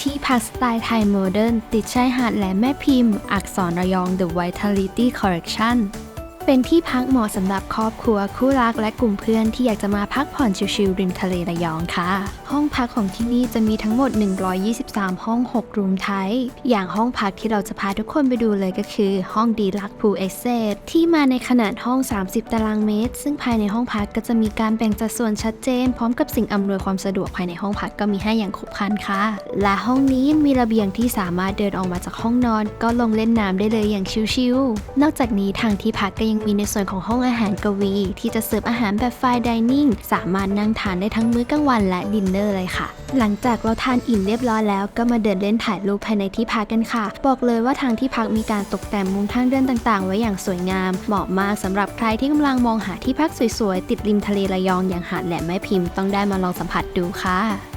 ที่พักสไตล์ไทยโมเดิร์นติดชายหาดและแม่พิมพ์ อักษรระยอง The Vitality Collection เป็นที่พักเหมาะสำหรับครอบครัวคู่รักและกลุ่มเพื่อนที่อยากจะมาพักผ่อนชิลๆริมทะเลระยองค่ะ ห้องพักของที่นี่จะมีทั้งหมด 123 ห้อง 6 รูมไทย อย่างห้องพักที่เราจะพาทุกคนไปดูเลยก็คือ ห้องดีลักพูเอ็กเซที่มาในขนาดห้อง 30 ตารางเมตร ซึ่งภายในห้องพักก็จะมีการแบ่งสัดส่วนชัดเจน พร้อมกับสิ่งอำนวยความสะดวกภายในห้องพักก็มีให้อย่างครบครันค่ะ และห้องนี้มีระเบียงที่สามารถเดินออกมาจากห้องนอน ก็ลงเล่นน้ำได้เลยอย่างชิลๆนอกจากนี้ทางที่พักก็ยังมีในส่วนของห้องอาหารกวี ที่จะเสิร์ฟอาหารแบบไฟดิเนิ่งสามารถนั่งทานได้ทั้งมื้อกลางวันและดินเนอร์เลยค่ะ หลังจากเราทานอิ่มเรียบร้อยแล้วก็มาเดินเล่นถ่ายรูปภายในที่พักกันค่ะ บอกเลยว่าทางที่พักมีการตกแต่งมุมทางเดินต่างๆ ไว้อย่างสวยงาม เหมาะมากสำหรับใครที่กำลังมองหาที่พักสวยๆติดริมทะเลระยองอย่างหาดแหลมแม่พิมพ์ต้องได้มาลองสัมผัสดูค่ะ